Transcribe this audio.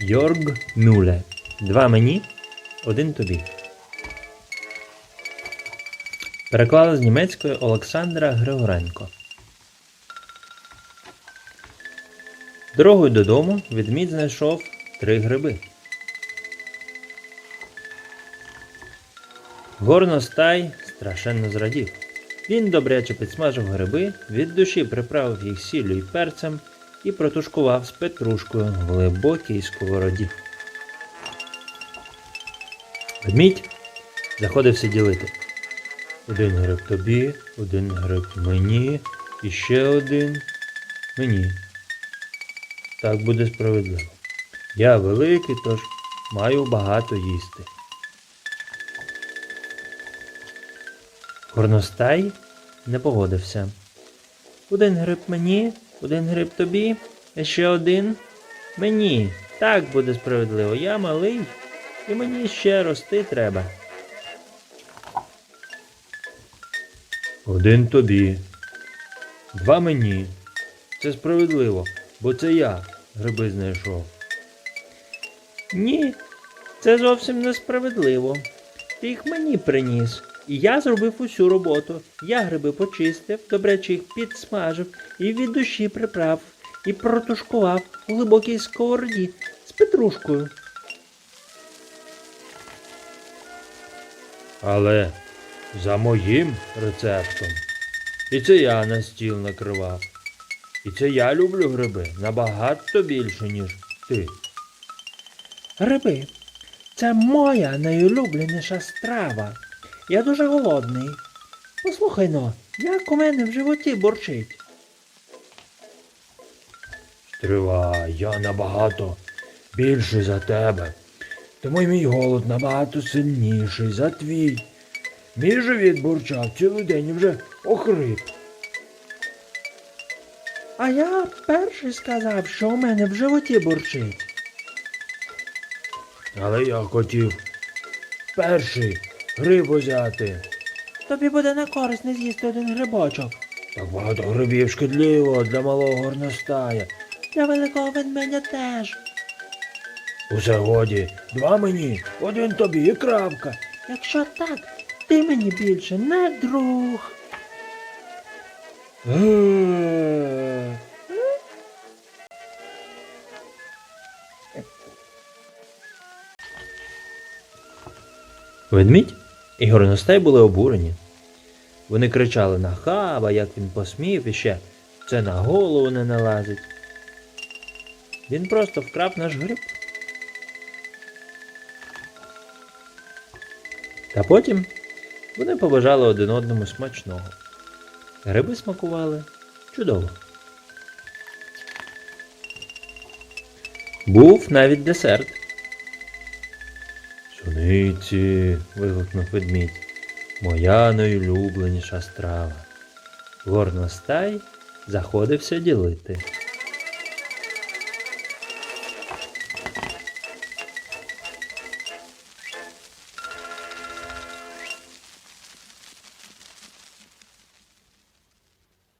Йорг Мюле. Два мені, один тобі. Переклала з німецької Олександра Григоренко. Дорогою додому відмідь знайшов три гриби. Горностай страшенно зрадів. Він добряче підсмажив гриби, від душі приправив їх сіллю і перцем і протушкував з петрушкою в глибокій сковороді. Ведмідь заходився ділити. Один гриб тобі, один гриб мені, і ще один мені. Так буде справедливо. Я великий, тож маю багато їсти. Горностай не погодився. Один гриб мені, один гриб тобі, а ще один мені. Так буде справедливо. Я малий, і мені ще рости треба. Один тобі. Два мені. Це справедливо, бо це я гриби знайшов. Ні, це зовсім несправедливо. Ти їх мені приніс. І я зробив усю роботу. Я гриби почистив, добряче їх підсмажив і від душі приправив, і протушкував у глибокій сковороді з петрушкою. Але за моїм рецептом. І це я на стіл накривав. І це я люблю гриби набагато більше, ніж ти. Гриби, це моя найулюбленіша страва. Я дуже голодний. Послухай но, як у мене в животі борчить. Стривай, я набагато більший за тебе. Тому й мій голод набагато сильніший за твій. Мій живіт бурчав цілий день і вже охрип. А я перший сказав, що у мене в животі бурчить. Але я хотів перший гриб взяти. Тобі буде на користь не з'їсти один грибочок. Так багато грибів шкідливо для малого горностая. Для великого ведмедя теж. Усе годі, два мені, один тобі і крапка. Якщо так, ти мені більше не друг. Е. Ведмідь і горностай були обурені. Вони кричали на хаба, як він посмів, і ще це на голову не налазить. Він просто вкрав наш гриб. Та потім вони побажали один одному смачного. Гриби смакували чудово. Був навіть десерт. Суниці. вигукнув ведмідь. Моя найулюбленіша страва. Горностай заходився ділити.